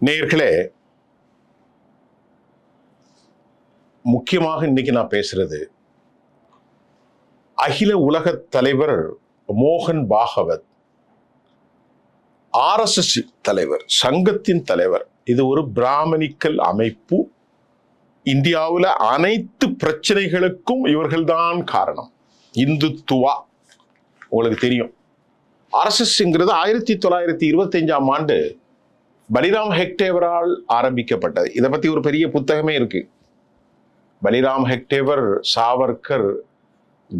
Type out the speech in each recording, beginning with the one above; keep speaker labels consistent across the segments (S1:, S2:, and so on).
S1: நேயர்களே முக்கியமாக இன்னைக்கு நான் பேசுறது அகில உலக தலைவர் மோகன் பாகவத் ஆர்எஸ்எஸ் தலைவர் சங்கத்தின் தலைவர். இது ஒரு பிராமணிக்கல் அமைப்பு. இந்தியாவில் அனைத்து பிரச்சனைகளுக்கும் இவர்கள்தான் காரணம். இந்துத்துவா. உங்களுக்கு தெரியும். ஆர்எஸ்எஸ்ங்கிறது ஆயிரத்தி தொள்ளாயிரத்தி இருபத்தஞ்சாம் ஆண்டு பலிராம் ஹெக்டேவரால் ஆரம்பிக்கப்பட்டது. இதை பத்தி ஒரு பெரிய புத்தகமே இருக்கு. பலிராம் ஹெக்டேவர் சாவர்கர்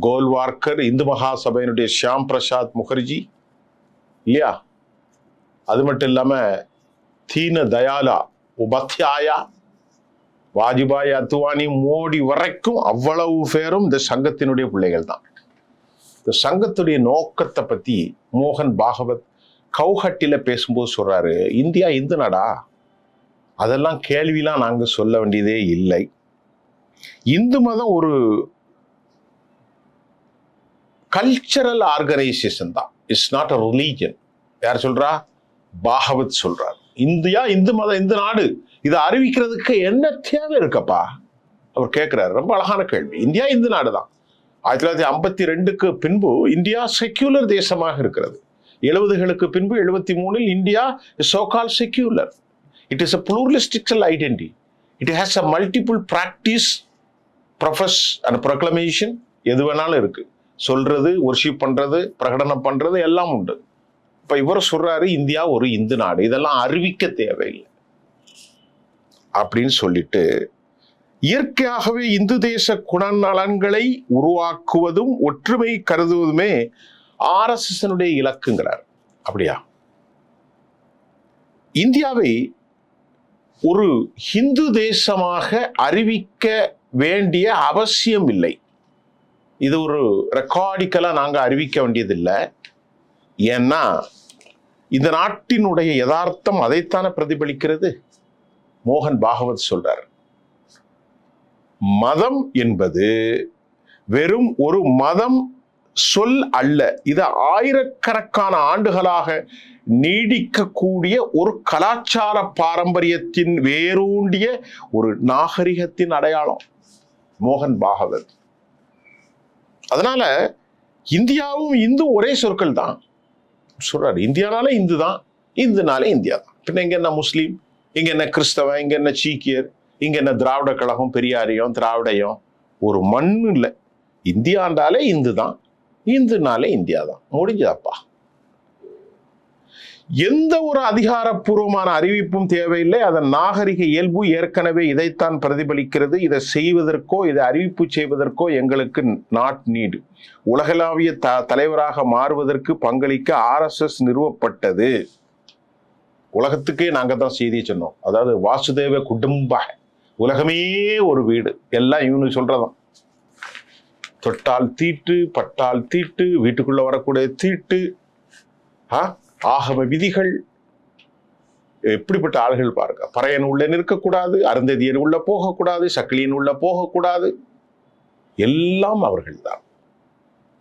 S1: கோல்வார்கர் இந்து மகா சபையினுடைய ஷியாம் பிரசாத் முகர்ஜி இல்லையா? அது மட்டும் இல்லாம தீன தயாலா உபாத்யாயா வாஜ்பாய் அத்வானி மோடி வரைக்கும் அவ்வளவு பேரும் இந்த சங்கத்தினுடைய பிள்ளைகள் தான். இந்த சங்கத்துடைய நோக்கத்தை பத்தி மோகன் பாகவத் கவுஹட்டியில் பேசும்போது சொல்கிறாரு இந்தியா இந்து நாடா அதெல்லாம் கேள்விலாம் நாங்கள் சொல்ல வேண்டியதே இல்லை. இந்து மதம் ஒரு கல்ச்சரல் ஆர்கனைசேஷன் தான். இட்ஸ் நாட் அ ரிலீஜன் யார் சொல்கிறா பாகவத் சொல்கிறார் இந்தியா இந்து மதம் இந்து நாடு. இதை அறிவிக்கிறதுக்கு என்ன தேவை இருக்கப்பா? அவர் கேட்குறாரு ரொம்ப அழகான கேள்வி. இந்தியா இந்து நாடு தான் ஆயிரத்தி தொள்ளாயிரத்தி ஐம்பத்தி ரெண்டுக்கு பின்பு இந்தியா செக்யூலர் தேசமாக இருக்கிறது. எழுபதுகளுக்கு பின்பு எழுபத்தி மூணில் India so called secular it is a pluralistical identity it has a multiple practice profess and proclamation எது வேணாலும் இருக்கு. சொல்கிறது ஒர்ஷிப் பண்ணுறது பிரகடனம் பண்ணுறது எல்லாம் உண்டு. இப்போ இவர் சொல்கிறாரு இந்தியா ஒரு இந்து நாடு. இதெல்லாம் அறிவிக்க தேவையில்லை. அப்படின்னு சொல்லிட்டு இயற்கையாகவே இந்து தேச குணநலன்களை உருவாக்குவதும் ஒற்றுமை கருதுவதுமே ஆர்எஸ்எஸ்னுடைய இலக்குங்கிறார். அப்படியா? இந்தியாவை ஒரு ஹிந்து தேசமாக அறிவிக்க வேண்டிய அவசியம் இல்லை. இது ஒரு ரெக்கார்டிக்கலா நாங்க அறிவிக்க வேண்டியதில்லை. ஏன்னா இந்த நாட்டினுடைய யதார்த்தம் அதைத்தானே பிரதிபலிக்கிறது? மோகன் பாகவத் சொல்றார். மதம் என்பது வெறும் ஒரு மதம் சொல் அல்ல. இது ஆயிரக்கணக்கான ஆண்டுகளாக நீடிக்கக்கூடிய ஒரு கலாச்சார பாரம்பரியத்தின் வேரூண்டிய ஒரு நாகரிகத்தின் அடையாளம் மோகன் பாகவத். அதனால இந்தியாவும் இந்து ஒரே சொற்கள் தான். சொல்றாரு இந்தியானாலே இந்து தான் இந்துனாலே இந்தியா தான். பின்ன இங்க என்ன முஸ்லீம் இங்க என்ன கிறிஸ்தவன் இங்க என்ன சீக்கியர் இங்க என்ன திராவிட கழகம் பெரியாரியம் திராவிடயம் ஒரு மண் இல்லை இந்தியாண்டாலே இந்து தான். இந்துனாலே இந்தியா தான் முடிஞ்சதப்பா. எந்த ஒரு அதிகாரப்பூர்வமான அறிவிப்பும் தேவையில்லை. அதன் நாகரிக இயல்பு ஏற்கனவே இதைத்தான் பிரதிபலிக்கிறது. இதை செய்வதற்கோ இதை அறிவிப்பு செய்வதற்கோ எங்களுக்கு நாட் நீடு உலகளாவிய த தலைவராக மாறுவதற்கு பங்களிக்க ஆர்எஸ்எஸ் நிறுவப்பட்டது. உலகத்துக்கே நாங்கள் தான் செய்தியை சொன்னோம். அதாவது வாசுதேவ குடும்ப. உலகமே ஒரு வீடு. எல்லாம் இவனுக்கு சொல்கிறதான் தொட்டால் தீட்டு பட்டால் தீட்டு வீட்டுக்குள்ள வரக்கூடிய தீட்டு ஆ? ஆகம விதிகள். எப்படிப்பட்ட ஆள்கள் பாருங்க. பறையன் உள்ள நிற்கக்கூடாது அருந்ததியன் உள்ள போகக்கூடாது சக்கிலியன் உள்ள போகக்கூடாது. எல்லாம் அவர்கள்தான்.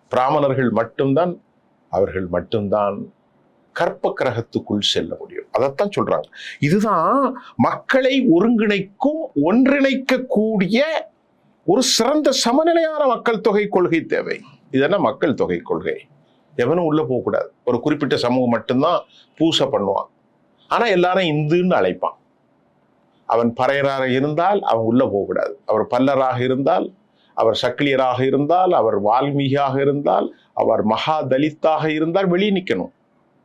S1: பிராமணர்கள் மட்டும்தான் அவர்கள் மட்டும்தான் கற்ப கிரகத்துக்குள் செல்ல முடியும். அதைத்தான் சொல்றாங்க. இதுதான் மக்களை ஒருங்கிணைக்கும் ஒன்றிணைக்கக்கூடிய ஒரு சிறந்த சமநிலையான மக்கள் தொகை கொள்கை தேவை. இதென்ன மக்கள் தொகை கொள்கை. எவனும் உள்ள போகக்கூடாது ஒரு குறிப்பிட்ட சமூகம் மட்டும்தான் பூசை பண்ணுவான். ஆனா எல்லாரும் இந்துன்னு அழைப்பான். அவன் பறையராக இருந்தால் அவன் உள்ள போகக்கூடாது அவர் பல்லராக இருந்தால் அவர் சக்கிலியராக இருந்தால் அவர் வால்மீகியாக இருந்தால் அவர் மகா தலித்தாக இருந்தால் வெளியே நிற்கணும்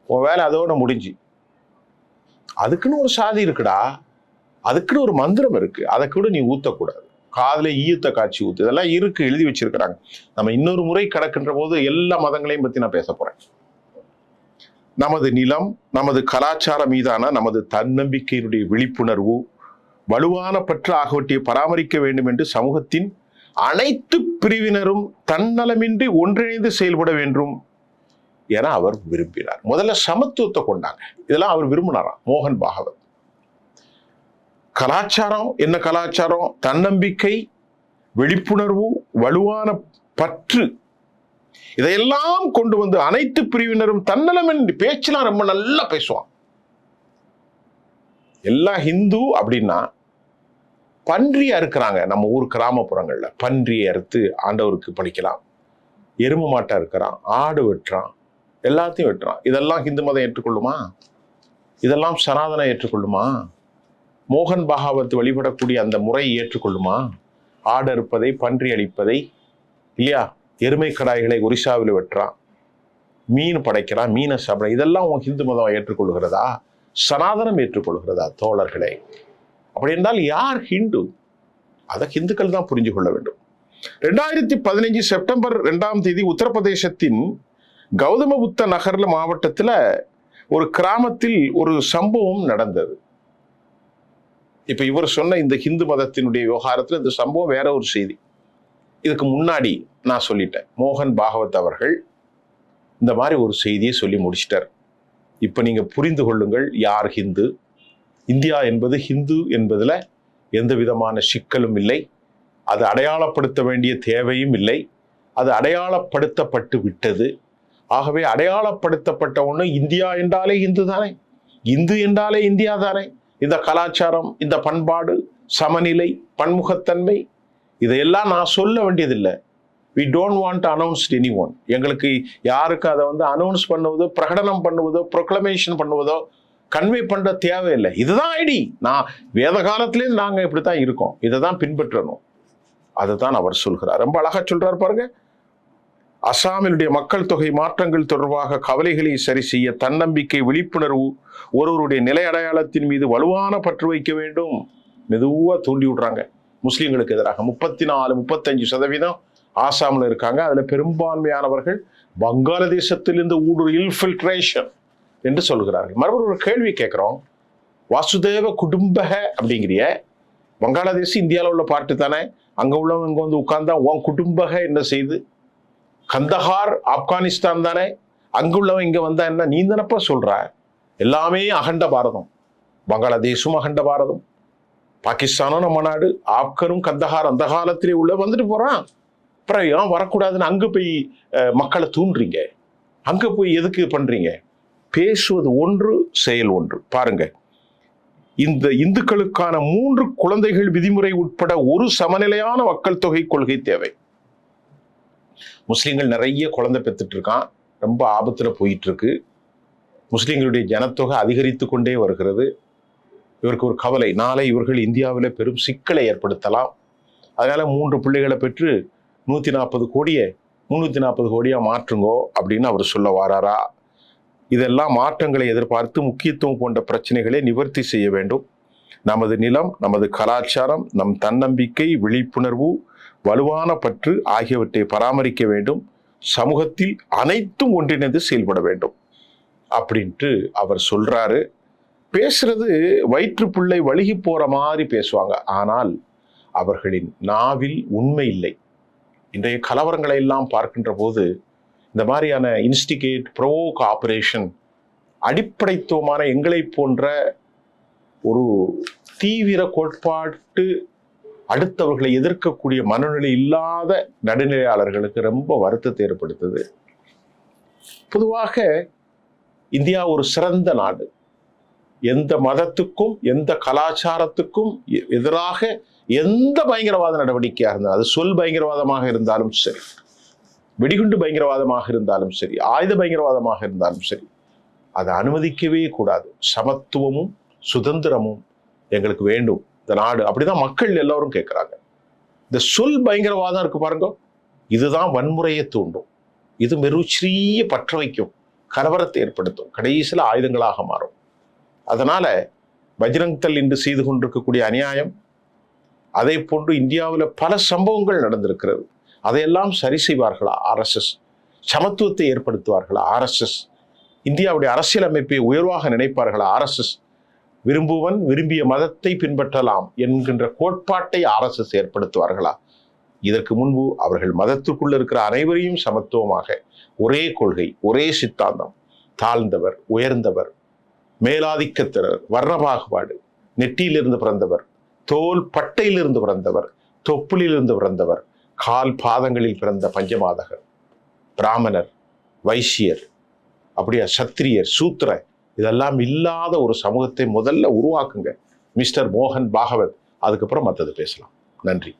S1: உன் வேலை அதோட முடிஞ்சு. அதுக்குன்னு ஒரு சாதி இருக்குடா. அதுக்குன்னு ஒரு மந்திரம் இருக்கு. அதை கூட நீ ஊத்தக்கூடாது காதுல ஈயத்த காட்சி ஊத்து. இதெல்லாம் இருக்கு எழுதி வச்சிருக்கிறாங்க. நம்ம இன்னொரு முறை கடக்கின்ற போது எல்லா மதங்களையும் பத்தி நான் பேச போறேன். நமது நிலம் நமது கலாச்சாரம் மீதான நமது தன்னம்பிக்கையினுடைய விழிப்புணர்வு வலுவான பற்று ஆகியவற்றை பராமரிக்க வேண்டும் என்று சமூகத்தின் அனைத்து பிரிவினரும் தன்னலமின்றி ஒன்றிணைந்து செயல்பட வேண்டும் என அவர் விரும்பினார். முதல்ல சமத்துவத்தை கொண்டாங்க. இதெல்லாம் அவர் விரும்பினாராம். மோகன் பாகவத். கலாச்சாரம் என்ன கலாச்சாரம்? தன்னம்பிக்கை விழிப்புணர்வு வலுவான பற்று. இதையெல்லாம் கொண்டு வந்து அனைத்து பிரிவினரும் தன்னலம் என்று பேச்செல்லாம் ரொம்ப நல்லா பேசுவான். எல்லா ஹிந்து அப்படின்னா பன்றியா இருக்கிறாங்க நம்ம ஊர் கிராமப்புறங்கள்ல. பன்றியை அறுத்து ஆண்டவருக்கு படிக்கலாம் எருமை மாட்டா இருக்கிறான் ஆடு வெட்டுறான் எல்லாத்தையும் வெட்டுறான். இதெல்லாம் ஹிந்து மதம் ஏற்றுக்கொள்ளுமா? இதெல்லாம் சனாதனம் ஏற்றுக்கொள்ளுமா? மோகன் பாகவத் வழிபடக்கூடிய அந்த முறை ஏற்றுக்கொள்ளுமா? ஆடு அறுப்பதை பன்றி அழிப்பதை இல்லையா? எருமை கடாய்களை ஒரிசாவில் வெட்டுறான். மீன் படைக்கிறான் மீனை சாப்பிட இதெல்லாம் உன் ஹிந்து மதம் ஏற்றுக்கொள்கிறதா சனாதனம் ஏற்றுக்கொள்கிறதா தோழர்களே? அப்படி என்றால் யார் ஹிந்து? அதை ஹிந்துக்கள் தான் புரிஞ்சு கொள்ள வேண்டும். ரெண்டாயிரத்தி பதினஞ்சு செப்டம்பர் ரெண்டாம் தேதி உத்தரப்பிரதேசத்தின் கௌதம புத்த நகர்ல மாவட்டத்தில் ஒரு கிராமத்தில் ஒரு சம்பவம் நடந்தது. இப்போ இவர் சொன்ன இந்த ஹிந்து மதத்தினுடைய விவகாரத்தில் இந்த சம்பவம் வேற ஒரு செய்தி. இதுக்கு முன்னாடி நான் சொல்லிட்டேன். மோகன் பாகவத் அவர்கள் இந்த மாதிரி ஒரு செய்தியை சொல்லி முடிச்சிட்டார். இப்போ நீங்கள் புரிந்து கொள்ளுங்கள் யார் ஹிந்து? இந்தியா என்பது ஹிந்து என்பதில் எந்த விதமான சிக்கலும் இல்லை. அது அடையாளப்படுத்த வேண்டிய தேவையும் இல்லை. அது அடையாளப்படுத்தப்பட்டு விட்டது. ஆகவே அடையாளப்படுத்தப்பட்ட ஒன்று இந்தியா என்றாலே இந்து தானே இந்து என்றாலே இந்தியா தானே இந்த கலாச்சாரம் இந்த பண்பாடு சமநிலை பன்முகத்தன்மை இதையெல்லாம் நான் சொல்ல வேண்டியதில்லை. We don't want announced any one எங்களுக்கு யாருக்கு அதை வந்து அனௌன்ஸ் பண்ணுவதோ பிரகடனம் பண்ணுவதோ ப்ரொக்ளமேஷன் பண்ணுவதோ கன்வே பண்ணுற தேவையில்லை. இதுதான் ஐடி நான் வேத காலத்துலேயும் நாங்கள் இப்படி தான் இருக்கோம். இதை தான் பின்பற்றணும். அதை தான் அவர் சொல்கிறார். ரொம்ப அழகாக சொல்கிறார் பாருங்கள் அசாமினுடைய மக்கள் தொகை மாற்றங்கள் தொடர்பாக கவலைகளை சரி செய்ய தன்னம்பிக்கை விழிப்புணர்வு ஒருவருடைய நிலை அடையாளத்தின் மீது வலுவான பற்று வைக்க வேண்டும். மெதுவாக தூண்டி விடுறாங்க. முஸ்லீம்களுக்கு எதிராக முப்பத்தி நாலு முப்பத்தஞ்சு சதவீதம் ஆசாமில் இருக்காங்க. அதில் பெரும்பான்மையானவர்கள் வங்காளதேசத்திலிருந்து ஊடுருவ இல்ஃபில்ட்ரேஷன் என்று சொல்கிறார்கள். மறுபடியும் ஒரு கேள்வி கேட்குறோம். வாசுதேவ குடும்பக அப்படிங்கிறிய. வங்காளதேசம் இந்தியாவில் உள்ள பாட்டு தானே. அங்கே உள்ளவங்க இங்கே வந்து உட்கார்ந்தா உன் குடும்பக என்ன செய்து? கந்தஹார் ஆப்கானிஸ்தான் தானே? அங்குள்ளவன் இங்கே வந்தா என்ன? நீ தானப்பா சொல்கிற எல்லாமே அகண்ட பாரதம். பங்களாதேஷும் அகண்ட பாரதம். பாகிஸ்தானும் நம்ம நாடு. ஆப்கனும் கந்தஹார் அந்த காலத்திலே உள்ள வந்துட்டு போகிறான் அப்புறம் ஏன் வரக்கூடாதுன்னு அங்கே போய் மக்களை தூண்டுறீங்க? அங்கே போய் எதுக்கு பண்ணுறீங்க பேசுவது ஒன்று செயல் ஒன்று. பாருங்க. இந்த இந்துக்களுக்கான மூன்று குழந்தைகள் விதிமுறை உட்பட ஒரு சமநிலையான மக்கள் தொகை கொள்கை தேவை. முஸ்லீம்கள் நிறைய குழந்தை பெற்றுட்டு இருக்கான். ரொம்ப ஆபத்துல போயிட்டுருக்கு. முஸ்லீம்களுடைய ஜனத்தொகை அதிகரித்து கொண்டே வருகிறது. இவருக்கு ஒரு கவலை. நாளை இவர்கள் இந்தியாவில் பெரும் சிக்கலை ஏற்படுத்தலாம். அதனால் மூன்று பிள்ளைகளை பெற்று நூத்தி நாற்பது கோடியை முந்நூற்றி நாற்பது கோடியா மாற்றுங்கோ அப்படின்னு அவர் சொல்ல வாராரா? இதெல்லாம் மாற்றங்களை எதிர்பார்த்து முக்கியத்துவம் கொண்ட பிரச்சனைகளை நிவர்த்தி செய்ய வேண்டும். நமது நிலம் நமது கலாச்சாரம் நம் தன்னம்பிக்கை விழிப்புணர்வு வலுவான பற்று ஆகியவற்றை பராமரிக்க வேண்டும். சமூகத்தில் அனைத்தும் ஒன்றிணைந்து செயல்பட வேண்டும். அப்படின்ட்டு அவர் சொல்றாரு. பேசுறது வயிற்றுப்புள்ளை வழுகி போற மாதிரி பேசுவாங்க. ஆனால் அவர்களின் நாவில் உண்மை இல்லை. இன்றைய கலவரங்களை எல்லாம் பார்க்கின்ற போது இந்த மாதிரியான இன்ஸ்டிகேட் ப்ரோவோக் ஆபரேஷன் அடிப்படைத்துவமான எங்களை போன்ற ஒரு தீவிர கோட்பாட்டு அடுத்தவர்களை எதிர்க்கக்கூடிய மனநிலை இல்லாத நடுநிலையாளர்களுக்கு ரொம்ப வருத்தத்தை ஏற்படுத்துது. பொதுவாக இந்தியா ஒரு சிறந்த நாடு. எந்த மதத்துக்கும் எந்த கலாச்சாரத்துக்கும் எ- எதிராக எந்த பயங்கரவாத நடவடிக்கையாக இருந்தாலும் அது சொல் பயங்கரவாதமாக இருந்தாலும் சரி வெடிகுண்டு பயங்கரவாதமாக இருந்தாலும் சரி ஆயுத பயங்கரவாதமாக இருந்தாலும் சரி அதை அனுமதிக்கவே கூடாது. சமத்துவமும் சுதந்திரமும் எங்களுக்கு வேண்டும். இந்த நாடு. அப்படிதான் மக்கள் எல்லாரும் கேட்குறாங்க. இந்த சொல் பயங்கரவாதம் இருக்கு பாருங்க. இதுதான் வன்முறையை தூண்டும். இது மெருச்சிறிய பற்ற வைக்கும் கலவரத்தை ஏற்படுத்தும். கடைசியில் ஆயுதங்களாக மாறும். அதனால பஜ்ரங் தல் இன்று செய்து கொண்டிருக்கக்கூடிய அநியாயம் அதே போன்று இந்தியாவில் பல சம்பவங்கள் நடந்திருக்கிறது. அதையெல்லாம் சரி செய்வார்களா ஆர்எஸ்எஸ் சமத்துவத்தை ஏற்படுத்துவார்களா ஆர்எஸ்எஸ் இந்தியாவுடைய அரசியலமைப்பை உயர்வாக நினைப்பார்களா ஆர்எஸ்எஸ் விரும்புவன் விரும்பிய மதத்தை பின்பற்றலாம் என்கின்ற கோட்பாட்டை ஆர்எஸ்எஸ் ஏற்படுத்துவார்களா? இதற்கு முன்பு அவர்கள் மதத்துக்குள்ள இருக்கிற அனைவரையும் சமத்துவமாக ஒரே கொள்கை ஒரே சித்தாந்தம் தாழ்ந்தவர் உயர்ந்தவர் மேலாதிக்கத்தினர் வர்ண பாகுபாடு நெட்டியிலிருந்து பிறந்தவர் தோல் பட்டையிலிருந்து பிறந்தவர் தொப்புளிலிருந்து பிறந்தவர் கால் பாதங்களில் பிறந்த பஞ்சமாதகர் பிராமணர் வைசியர் அப்படியா சத்திரியர் சூத்திர இதெல்லாம் இல்லாத ஒரு சமூகத்தை முதல்ல உருவாக்குங்க. மிஸ்டர் மோகன் பாகவத். அதுக்கப்புறம் மற்றது பேசலாம். நன்றி.